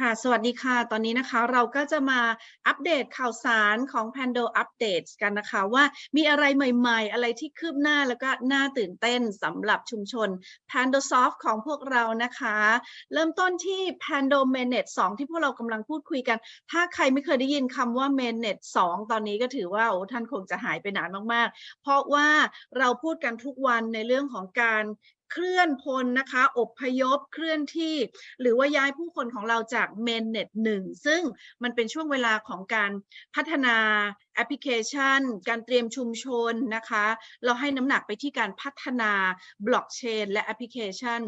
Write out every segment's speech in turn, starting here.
ค่ะ สวัสดีค่ะ ตอนนี้นะคะเราก็จะมาอัปเดตข่าวสารของ Pando Updates กันนะคะว่ามีอะไรใหม่ๆ อะไรที่คืบหน้าแล้วก็น่าตื่นเต้นสำหรับชุมชน Pando Soft ของพวกเรานะคะ เริ่มต้นที่ Pando Mainnet 2ที่พวกเรากำลังพูดคุยกัน ถ้าใครไม่เคยได้ยินคำว่า Mainnet 2ตอนนี้ก็ถือว่าโอ้ท่านคงจะหายไปนานมากๆ เพราะว่าเราพูดกันทุกวันในเรื่องของการ เคลื่อนพลนะคะอบพยพเคลื่อนที่ หรือว่าย้ายผู้คนของเราจากเมนเน็ตหนึ่งซึ่งมันเป็นช่วงเวลาของการพัฒนา แอปพลิเคชัน การเตรียมชุมชนนะคะ เราให้น้ำหนักไปที่การพัฒนาบล็อกเชนและแอปพลิเคชัน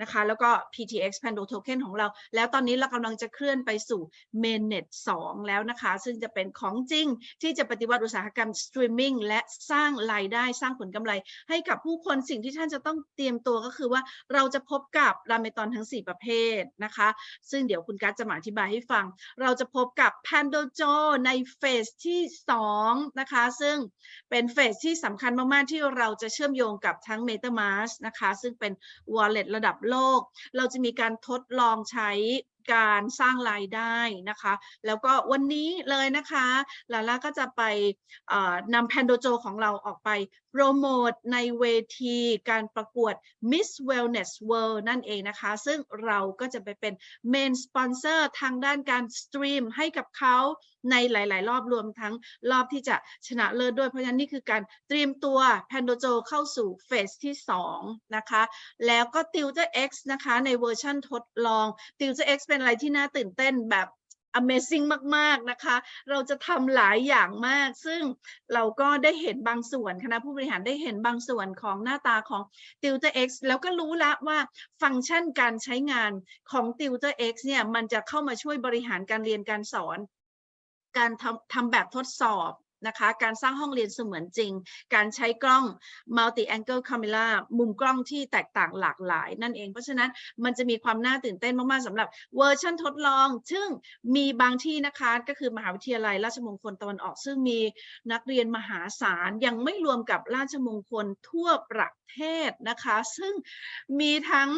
นะคะ แล้วก็ PTX Pando Token ของเรา แล้วตอนนี้เรากำลังจะเคลื่อนไปสู่ Mainnet 2 แล้วนะคะ ซึ่งจะเป็นของจริงที่จะปฏิวัติอุตสาหกรรมสตรีมมิ่งและสร้างรายได้สร้างผลกำไร ให้กับผู้คนสิ่งที่ท่านจะต้องเตรียมตัวก็คือว่าเราจะพบกับรามเมตอนทั้ง 4 ประเภทนะคะ ซึ่งเดี๋ยวคุณกัสจะมาอธิบายให้ฟัง เราจะพบกับ Pandojo ในเฟสที่2 นะคะ ซึ่งเป็นเฟสที่สำคัญมาก ๆ ที่เราจะเชื่อมโยงกับทั้ง MetaMask นะคะ ซึ่งเป็น Wallet ระดับโลก เราจะมีการทดลองใช้การสร้างรายได้นะคะ แล้วก็วันนี้เลยนะคะลาล่าก็จะไปนำแพนโดโจของเราออกไปโปรโมทในเวทีการประกวด Miss Wellness World นั่นเองนะคะ ซึ่งเราก็จะไปเป็นเมนสปอนเซอร์ทางด้านการสตรีมให้กับเขาในหลาย ๆ รอบรวมทั้งรอบที่จะชนะเลิศด้วยเพราะฉะนั้นนี่คือการเตรียมตัวแพนโดโจเข้าสู่เฟสที่ 2 นะคะ แล้วก็ Tutor X นะคะในเวอร์ชั่นทดลอง Tutor X เป็นอะไรที่น่าตื่นเต้นแบบ Amazing มาก ๆ นะคะ เราจะทำหลายอย่างมาก ซึ่งเราก็ได้เห็นบางส่วน คณะผู้บริหารได้เห็นบางส่วนของหน้าตาของ Tutor X แล้วก็รู้ล้วว่าฟังก์ชันการใช้งานของ Tutor X เนี่ย มันจะเข้ามาช่วยบริหารการเรียนการสอน การทำทำแบบทดสอบนะคะ การสร้างห้องเรียนเสมือนจริง การใช้กล้อง multi angle camera มุมกล้องที่แตกต่างหลากหลาย นั่นเอง เพราะฉะนั้นมันจะมีความน่าตื่นเต้นมากๆสำหรับเวอร์ชันทดลอง ซึ่งมีบางที่นะคะก็คือมหาวิทยาลัยราชมงคลตะวันออก ซึ่งมีนักเรียนมหาศาลยังไม่รวมกับราชมงคลทั่วประ เทศนะคะ ซึ่งมีทั้ง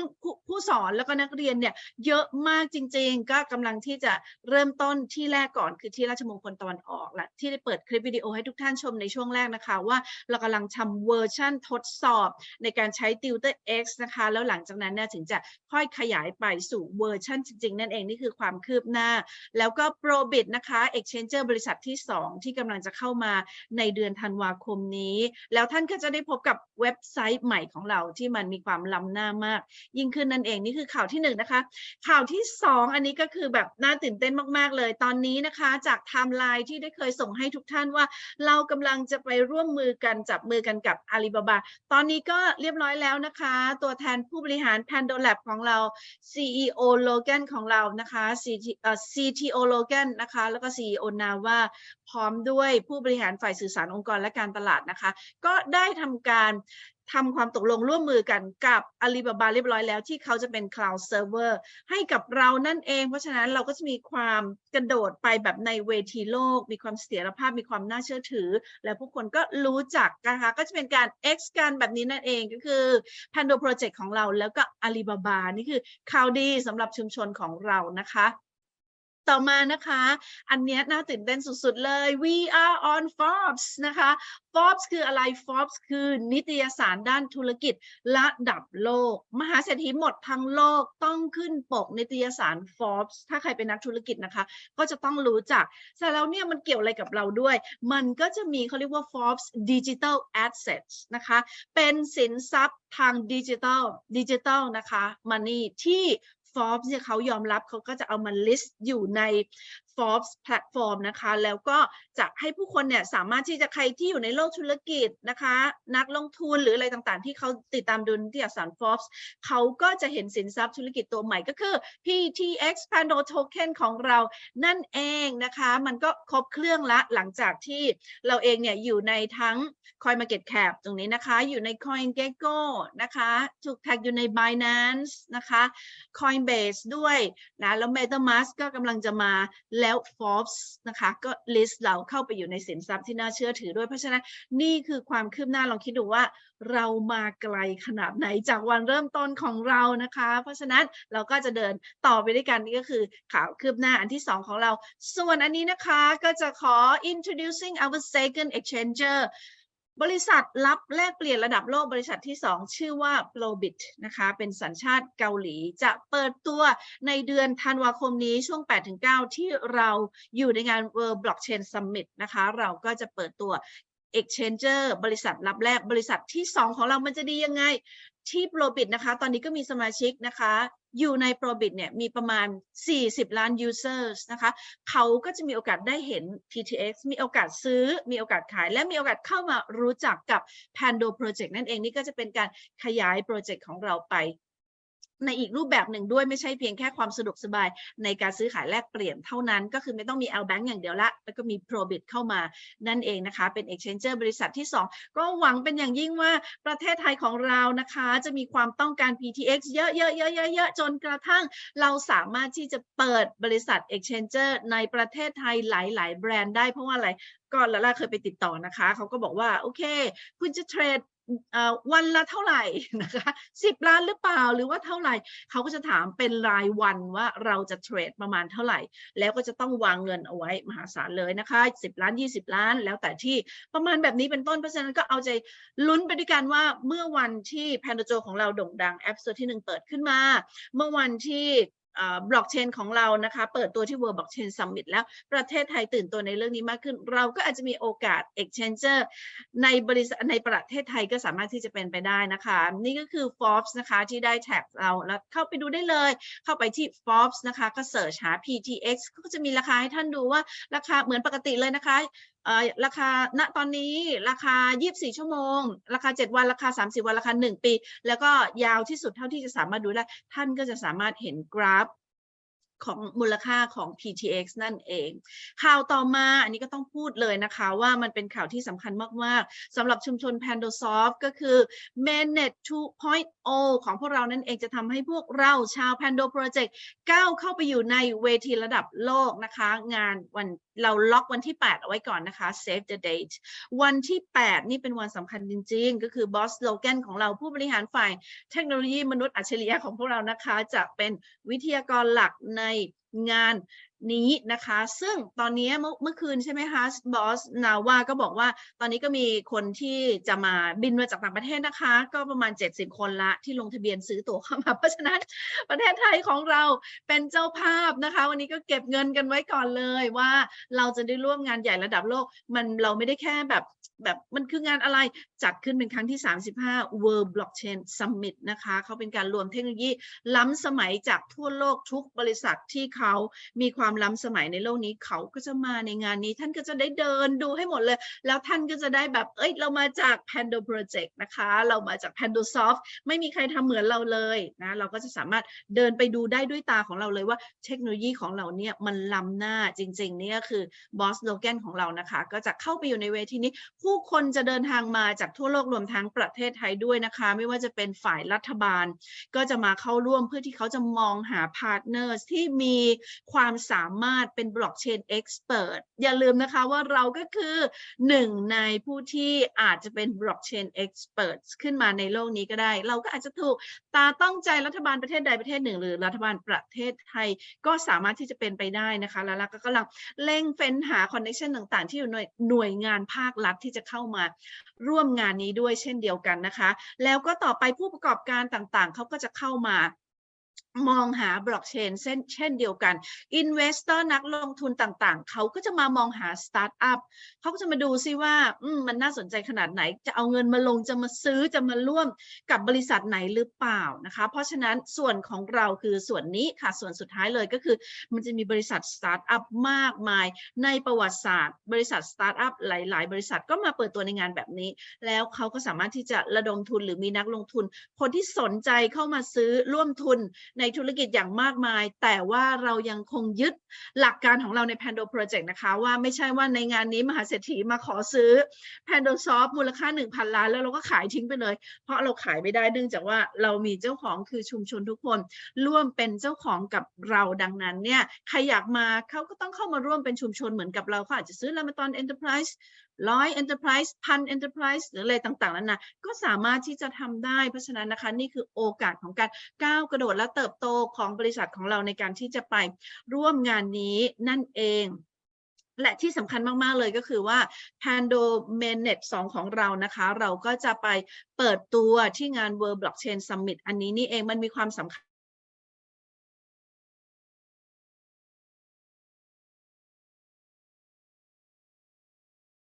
ผู้สอนแล้วก็นักเรียนเนี่ยเยอะมากจริง ๆ ก็กำลังที่จะเริ่มต้นที่แรกก่อนคือที่ราชมงคลตะวันออกและที่ได้เปิดคลิปวิดีโอให้ทุกท่านชมในช่วงแรกนะคะ ว่าเรากำลังทำเวอร์ชั่นทดสอบในการใช้ Tutor X นะคะ แล้วหลังจากนั้นเนี่ยถึงจะค่อยขยายไปสู่เวอร์ชั่นจริง ๆ นั่นเองนี่คือความคืบหน้า แล้วก็ Probit นะคะ Exchanger บริษัทที่ 2 ที่กำลังจะเข้ามาในเดือนธันวาคมนี้ แล้วท่านก็จะได้พบกับเว็บไซต์ใหม่ของเราที่มันมีความล้ำหน้ามาก ยิ่งขึ้นนั่นเองนี่คือข่าวที่1นนะคะ ข่าวที่ 2 อันนี้ก็คือแบบน่าตื่นเต้นมาก ๆ เลย ตอนนี้นะคะจากไทม์ไลน์ที่ได้เคยส่งให้ทุกท่านว่า เรากำลังจะไปร่วมมือกันจับมือกันกับอาลีบาบาตอนนี้ก็เรียบร้อยแล้วนะคะ ตัวแทนผู้บริหาร Pandolab ของเรา CEO Logan ของเรานะคะ CTO Logan นะคะแล้วก็ CEO Nava พร้อมด้วยผู้บริหารฝ่ายสื่อสารองค์กรและการตลาดนะคะ ก็ได้ทำการ ทำความตกลงร่วมมือกันกับ Alibaba เรียบร้อยแล้วที่เขาจะเป็น Cloud Server ให้กับเรานั่นเอง เพราะฉะนั้นเราก็จะมีความกระโดดไปแบบในเวทีโลก มีความเสถียรภาพมีความน่าเชื่อถือ และผู้คนก็รู้จักนะคะก็จะเป็นการ X กันแบบนี้นั่นเองก็คือ Pando Project ของเราแล้วก็ Alibaba นี่คือข่าวดีสำหรับชุมชนของเรานะคะ ต่อมานะคะ อันนี้น่าตื่นเต้นสุดๆเลย we are on Forbes นะคะ Forbes คืออะไร Forbes คือนิตยสารด้านธุรกิจระดับโลก มหาเศรษฐีหมดทั้งโลกต้องขึ้นปกนิตยสาร Forbes ถ้าใครเป็นนักธุรกิจนะคะ ก็จะต้องรู้จักแต่แล้วเนี่ยมันเกี่ยวอะไรกับเราด้วย มันก็จะมีเขาเรียกว่า Forbes Digital Assets นะคะ เป็นสินทรัพย์ทางดิจิทัลดิจิทัลนะคะ Money ที่ Forbes เนี่ยเขายอมรับเขาก็จะเอามา list อยู่ใน Forbes แพลตฟอร์มนะคะ แล้วก็จะให้ผู้คนเนี่ยสามารถที่จะใครที่อยู่ในโลกธุรกิจนะคะ นักลงทุนหรืออะไรต่างๆ ที่เขาติดตามดูนิตยสาร Forbes เขาก็จะเห็นสินทรัพย์ธุรกิจตัวใหม่ก็คือ PTX Pando Token ของเรานั่นเองนะคะ มันก็ครบเครื่องละหลังจากที่เราเองเนี่ยอยู่ในทั้ง Coin Market Cap ตรงนี้นะคะ อยู่ใน CoinGecko นะคะถูกแท็กอยู่ใน Binance นะคะ Coinbase ด้วยนะแล้ว MetaMask ก็กำลังจะมาแล้ว Forbes นะคะก็ list เราเข้าไปอยู่ในสินทรัพย์ที่น่าเชื่อถือด้วย เพราะฉะนั้นนี่คือความคืบหน้าลองคิดดูว่า เรามาไกลขนาดไหนจากวันเริ่มต้นของเรานะคะ เพราะฉะนั้นเราก็จะเดินต่อไปด้วยกันนี่ก็คือข่าวคืบหน้าอันที่สองของเรา ส่วนอันนี้นะคะก็จะขอ introducing our second exchanger บริษัทรับแลกเปลี่ยนระดับโลกบริษัทที่ 2 ชื่อว่า Probit นะคะ เป็นสัญชาติเกาหลี จะเปิดตัวในเดือนธันวาคมนี้ช่วง 8-9 ที่เราอยู่ในงาน World Blockchain Summit นะคะ เราก็จะเปิดตัว Exchanger บริษัทรับแลกบริษัทที่ 2 ของเรามันจะดียังไง ที่ Probit นะคะ ตอนนี้ก็มีสมาชิกนะคะ อยู่ใน Probit เนี่ยมีประมาณ 40 ล้าน users นะคะ เขาก็จะมีโอกาสได้เห็น PTX มีโอกาสซื้อ มีโอกาสขาย และมีโอกาสเข้ามารู้จักกับ Pando Project นั่นเองนี่ก็จะเป็นการขยายโปรเจกต์ของเราไป ในอีกรูปแบบหนึ่งด้วยไม่ใช่เพียงแค่ความสะดวกสบายในการซื้อขายแลกเปลี่ยนเท่านั้นก็คือไม่ต้องมี L Bank อย่างเดียวละ แล้วก็มี Probit เข้ามานั่นเองนะคะ เป็น Exchanger บริษัทที่ 2 ก็หวังเป็นอย่างยิ่งว่าประเทศไทยของเรานะคะ จะมีความต้องการ PTX เยอะๆๆๆ จนกระทั่งเราสามารถที่จะเปิดบริษัท Exchanger ในประเทศไทยหลาย ๆ แบรนด์ได้เพราะว่าอะไรก็ลาล่าเคยไปติดต่อนะคะ เขาก็บอกว่า โอเค คุณจะเทรด วันละเท่าไหร่นะคะสิบล้านหรือเปล่าหรือว่าเท่าไหร่เขาก็จะถามเป็นรายวันว่าเราจะเทรดประมาณเท่าไหร่ แล้วก็จะต้องวางเงินเอาไว้มหาศาลเลยนะคะ10ล้าน20ล้าน แล้วแต่ที่ประมาณแบบนี้เป็นต้นเพราะฉะนั้นก็เอาใจลุ้นไปด้วยกันว่าเมื่อวันที่แพนโดโจของเราโด่งดังแอป Store ที่1เปิดขึ้นมา เมื่อวันที่ บล็อกเชนของเรานะคะเปิดตัวที่ World Blockchain Summit แล้วประเทศไทยตื่นตัวในเรื่องนี้มากขึ้น เราก็อาจจะมีโอกาส Exchanger ในบริษัทในประเทศไทยก็สามารถที่จะเป็นไปได้นะคะ นี่ก็คือ Forbes นะคะที่ได้แท็กเราแล้วเข้าไปดูได้เลย เข้าไปที่ Forbes นะคะก็เสิร์ชหา PTX ก็จะมีราคาให้ท่านดูว่าราคาเหมือนปกติเลยนะคะ ราคาณตอนนี้ราคา 24 ชั่วโมง ราคา 7 วันราคา 30 วันราคา 1 ปี แล้วก็ยาวที่สุดเท่าที่จะสามารถดูได้ ท่านก็จะสามารถเห็นกราฟของมูลค่าของ PTX นั่นเอง ข่าวต่อมาอันนี้ก็ต้องพูดเลยนะคะว่ามันเป็นข่าวที่สำคัญมาก ๆสำหรับชุมชน Pandosoft ก็คือ m a n e t 2.0 ของพวกเรานั่นเองจะทำให้พวกเราชาว Pando Project ก้าวเข้าไปอยู่ในเวทีระดับโลกนะคะ งานวันเราล็อกวันที่ 8 เอาไว้ก่อนนะคะ save the date วันที่ 8 นี่เป็นวันสำคัญจริง ๆ ก็คือบอสโลแกนของเราผู้บริหารฝ่ายเทคโนโลยีมนุษย์อัจฉริยะของพวกเรานะคะ จะเป็นวิทยากรหลักในงาน นี้นะคะ ซึ่งตอนนี้เมื่อคืนใช่ไหมคะบอสนาว่าก็บอกว่าตอนนี้ก็มีคนที่จะมาบินมาจากต่างประเทศนะคะ ก็ประมาณ 70 คนละที่ลงทะเบียนซื้อตั๋วเข้ามา เพราะฉะนั้นประเทศไทยของเราเป็นเจ้าภาพนะคะ วันนี้ก็เก็บเงินกันไว้ก่อนเลยว่าเราจะได้ร่วมงานใหญ่ระดับโลก มันเราไม่ได้แค่แบบแบบมันคืองานอะไรจัดขึ้นเป็นครั้งที่ 35 World Blockchain Summit นะคะ เขาเป็นการรวมเทคโนโลยีล้ำสมัยจากทั่วโลกทุกบริษัทที่เขามีความล้ำสมัยในโลกนี้เขาก็จะมาในงานนี้ ท่านก็จะได้เดินดูให้หมดเลย แล้วท่านก็จะได้แบบเอ้ยเรามาจาก Pando Project นะคะ เรามาจาก Pandosoft ไม่มีใครทำเหมือนเราเลยนะเราก็จะสามารถเดินไปดูได้ด้วยตาของเราเลยว่าเทคโนโลยีของเราเนี่ยมันล้ำหน้าจริงๆเนี่ยคือบอสโลแกนของเรานะคะ ก็จะเข้าไปอยู่ในเวทีนี้ ผู้คนจะเดินทางมาจากทั่วโลกรวมทั้งประเทศไทยด้วยนะคะ ไม่ว่าจะเป็นฝ่ายรัฐบาล ก็จะมาเข้าร่วมเพื่อที่เขาจะมองหาพาร์ทเนอร์ที่มีความสามารถเป็นบล็อกเชนเอ็กซ์เพรสอย่าลืมนะคะว่าเราก็คือหนึ่งในผู้ที่อาจจะเป็นบล็อกเชนเอ็กซ์เพรสขึ้นมาในโลกนี้ก็ได้ เราก็อาจจะถูกตาต้องใจรัฐบาลประเทศใดประเทศหนึ่ง หรือรัฐบาลประเทศไทยก็สามารถที่จะเป็นไปได้นะคะ แล้วเราก็กำลังเร่งเฟ้นหาคอนเนคชันต่างๆ ที่อยู่ในหน่วยงานภาครัฐที่จะเข้ามาร่วมงานนี้ด้วยเช่นเดียวกันนะคะ แล้วก็ต่อไปผู้ประกอบการต่างๆ เขาก็จะเข้ามา มองหาบล็อกเชนเช่นเช่นเดียวกันอินเวสเตอร์นักลงทุนต่างๆ เขาก็จะมามองหาสตาร์ทอัพเขาก็จะมาดูซิว่าอืมมันน่าสนใจขนาดไหน จะเอาเงินมาลงจะมาซื้อจะมาร่วมกับบริษัทไหนหรือเปล่านะคะ เพราะฉะนั้นส่วนของเราคือส่วนนี้ค่ะ ส่วนสุดท้ายเลยก็คือ มันจะมีบริษัทสตาร์ทอัพมากมาย ในประวัติศาสตร์ บริษัทสตาร์ทอัพหลายๆ บริษัทก็มาเปิดตัวในงานแบบนี้ แล้วเขาก็สามารถที่จะระดมทุนหรือมีนักลงทุน คนที่สนใจเข้ามาซื้อร่วมทุนในในธุรกิจอย่างมากมาย แต่ว่าเรายังคงยึดหลักการของเราใน Pando Project นะคะ ว่าไม่ใช่ว่าในงานนี้มหาเศรษฐีมาขอซื้อ Pando Soft มูลค่า 1,000 ล้าน แล้วเราก็ขายทิ้งไปเลย เพราะเราขายไม่ได้เนื่องจากว่าเรามีเจ้าของคือชุมชนทุกคน ร่วมเป็นเจ้าของกับเราดังนั้นเนี่ยใครอยากมาเขาก็ต้องเข้ามาร่วมเป็นชุมชนเหมือนกับเราเขาอาจจะซื้อ Lamaton Enterprise ร้อย Enterprise พัน Enterprise หรืออะไรต่างๆนั้นนะก็สามารถที่จะทำได้ เพราะฉะนั้นนะคะนี่คือโอกาสของการก้าวกระโดดและเติบโตของบริษัทของเราในการที่จะไปร่วมงานนี้นั่นเองและที่สำคัญมาก ๆ เลยก็คือว่า Pando m a n e t 2 ของเรานะคะ เราก็จะไปเปิดตัวที่งาน World Blockchain Summit อันนี้นี่เองมันมีความสำคัญ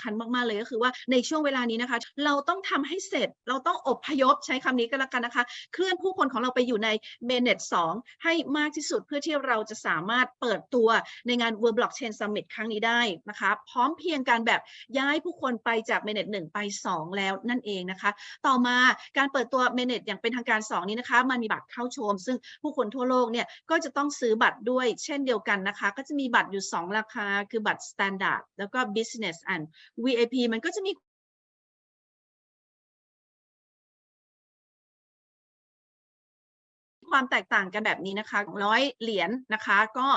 คัญมากๆเลยก็คือว่าในช่วงเวลานี้นะคะ เราต้องทำให้เสร็จ เราต้องอบพยพใช้คำนี้ก็แล้วกันนะคะ เคลื่อนผู้คนของเราไปอยู่ใน Mainnet 2ให้มากที่สุดเพื่อที่เราจะสามารถเปิดตัวในงาน World Blockchain Summit ครั้งนี้ได้นะคะ พร้อมเพียงกันแบบย้ายผู้คนไปจาก Mainnet 1ไป 2 แล้วนั่นเองนะคะ ต่อมาการเปิดตัว Mainnet อย่างเป็นทางการ 2 นี้นะคะ มันมีบัตรเข้าชม ซึ่งผู้คนทั่วโลกเนี่ยก็จะต้องซื้อบัตรด้วยเช่นเดียวกันนะคะ ก็จะมีบัตรอยู่ 2 ราคา คือบัตร Standard แล้วก็ Business and VIP มันก็จะมีความแตกต่างกันแบบนี้นะคะร้อยเหรียญนะคะก็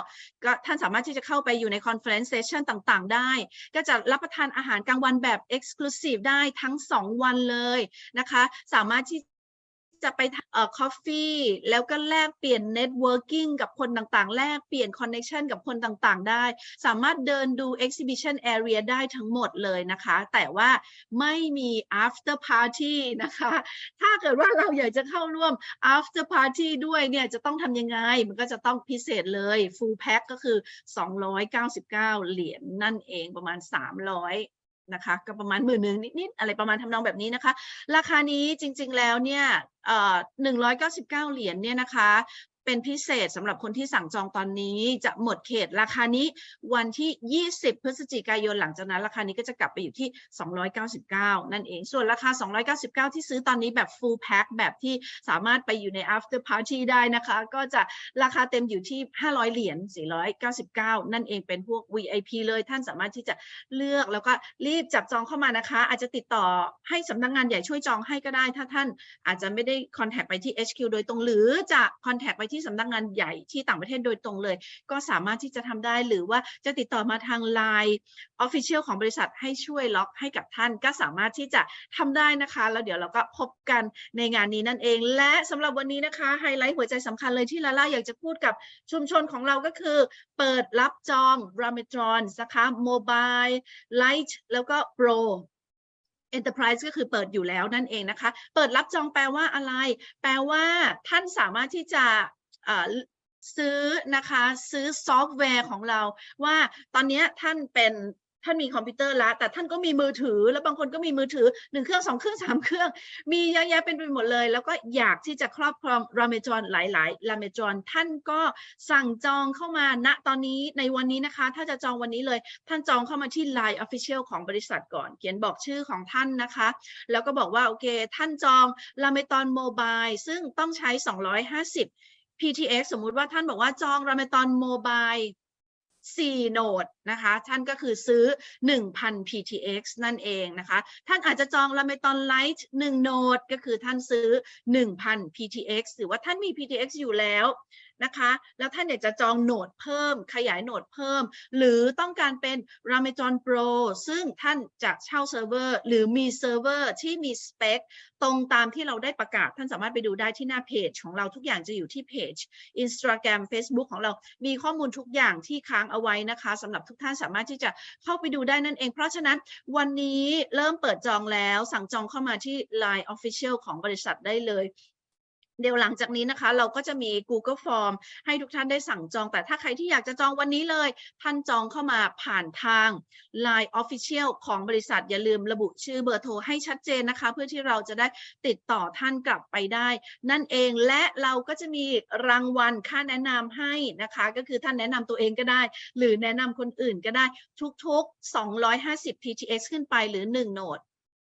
ก็ท่านสามารถที่จะเข้าไปอยู่ในคอนเฟลเลนเซชันต่างๆ ได้ ก็จะรับประทานอาหารกลางวันแบบ exclusive ได้ทั้ง 2 วันเลยนะคะ สามารถที่ จะไปเอ่อ coffee แล้วก็แลกเปลี่ยน networking กับคนต่างๆ แลกเปลี่ยน connection กับคนต่างๆ ได้ สามารถเดินดู exhibition area ได้ทั้งหมดเลยนะคะ แต่ว่าไม่มี after party นะคะ ถ้าเกิดว่าเราอยากจะเข้าร่วม after party ด้วยเนี่ยจะต้องทำยังไง มันก็จะต้องพิเศษเลย full pack ก็คือ 299 เหรียญนั่นเองประมาณ 300 นะคะก็ประมาณหมื่นหนึ่งนิดๆอะไรประมาณทำนองแบบนี้นะคะ ราคานี้จริงๆแล้วเนี่ยหนึ่งร้อยเก้าสิบเก้าเหรียญเนี่ยนะคะ เป็นพิเศษสำหรับคนที่สั่งจองตอนนี้จะหมดเขตราคานี้วันที่ 20 พฤศจิกายนหลังจากนั้น ราคานี้ก็จะกลับไปอยู่ที่ 299 นั่นเอง ส่วนราคา 299 ที่ซื้อตอนนี้แบบ full pack แบบที่สามารถไปอยู่ใน after party ได้นะคะ ก็จะราคาเต็มอยู่ที่ 500 เหรียญ 499 นั่นเองเป็นพวก VIP เลยท่านสามารถที่จะเลือกแล้วก็รีบจับจองเข้ามานะคะ อาจจะติดต่อให้สำนักงานใหญ่ช่วยจองให้ก็ได้ ถ้าท่านอาจจะไม่ได้ contact ไปที่ HQ โดยตรงหรือจะ contact ไปที่สำนักงานใหญ่ที่ต่างประเทศโดยตรงเลย ก็สามารถที่จะทำได้หรือว่าจะติดต่อมาทาง Line Official ของบริษัทให้ช่วยล็อกให้กับท่านก็สามารถที่จะทำได้นะคะ แล้วเดี๋ยวเราก็พบกันในงานนี้นั่นเอง และสำหรับวันนี้นะคะไฮไลท์หัวใจสำคัญเลยที่ลาล่าอยากจะพูดกับชุมชนของเราก็คือ เปิดรับจอง r a m e t r o n นะคะ Mobile Lite แล้วก็ Pro Enterprise ก็คือเปิดอยู่แล้วนั่นเองนะคะ เปิดรับจองแปลว่าอะไร แปลว่าท่านสามารถที่จะ ซื้อนะคะซื้อซอฟต์แวร์ของเรา ว่าตอนนี้ท่านเป็นท่านมีคอมพิวเตอร์แล้ว แต่ท่านก็มีมือถือ แล้วบางคนก็มีมือถือหนึ่งเครื่องสองเครื่องสามเครื่อง มีเยอะแยะเป็นไปหมดเลย แล้วก็อยากที่จะครอบครองราเมจอนหลาย ๆ ราเมจอนท่านก็สั่งจองเข้ามาณตอนนี้ในวันนี้นะคะ ถ้าจะจองวันนี้เลย ท่านจองเข้ามาที่ Line Official ของบริษัทก่อน เขียนบอกชื่อของท่านนะคะ แล้วก็บอกว่าโอเค ท่านจองลาเมตอนโมบายซึ่งต้องใช้ 250 PTX สมมุติว่าท่านบอกว่าจองราเมตอนโมบาย4โหนด นะคะ ท่านก็คือซื้อ 1,000 PTX นั่นเองนะคะ ท่านอาจจะจองลาเมตอนไลท์1โหนดก็คือท่านซื้อ 1,000 PTX หรือว่าท่านมี PTX อยู่แล้วนะคะ แล้วท่านอยากจะจองโหนดเพิ่ม ขยายโหนดเพิ่ม หรือต้องการเป็น r a m e t o n Pro ซึ่งท่านจะเช่าเซิร์ฟเวอร์ หรือมีเซิร์ฟเวอร์ที่มีสเปคตรงตามที่เราได้ประกาศ ท่านสามารถไปดูได้ที่หน้าเพจของเราทุกอย่างจะอยู่ที่เพจ Instagram Facebook ของเรา มีข้อมูลทุกอย่างที่ค้างเอาไว้นะคะสำหรับทุกท่านสามารถที่จะเข้าไปดูได้นั่นเอง เพราะฉะนั้นวันนี้เริ่มเปิดจองแล้วสั่งจองเข้ามาที่ Line Official ของบริษัทได้เลย เดี๋ยวหลังจากนี้นะคะ เราก็จะมี Google Form ให้ทุกท่านได้สั่งจอง แต่ถ้าใครที่อยากจะจองวันนี้เลย ท่านจองเข้ามาผ่านทาง Line Official ของบริษัทอย่าลืมระบุชื่อเบอร์โทรให้ชัดเจนนะคะ เพื่อที่เราจะได้ติดต่อท่านกลับไปได้ นั่นเองและเราก็จะมีรางวัลค่าแนะนำให้นะคะ ก็คือท่านแนะนำตัวเองก็ได้ หรือแนะนำคนอื่นก็ได้ทุกๆ 250 PTX ขึ้นไปหรือ 1 โหนด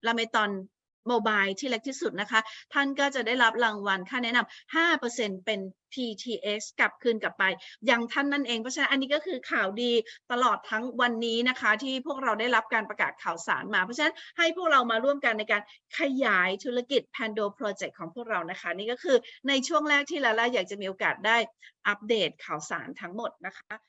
ลาเมตอน โมบายที่เล็กที่สุดนะคะ ท่านก็จะได้รับรางวัลค่าแนะนำ5%เป็น PTX กลับคืนกลับไป ยังท่านนั่นเอง เพราะฉะนั้นอันนี้ก็คือข่าวดีตลอดทั้งวันนี้นะคะ ที่พวกเราได้รับการประกาศข่าวสารมา เพราะฉะนั้นให้พวกเรามาร่วมกันในการขยายธุรกิจ Pando Project ของพวกเรานะคะ นี่ก็คือในช่วงแรกที่ลาล่าอยากจะมีโอกาสได้อัปเดตข่าวสารทั้งหมดนะคะ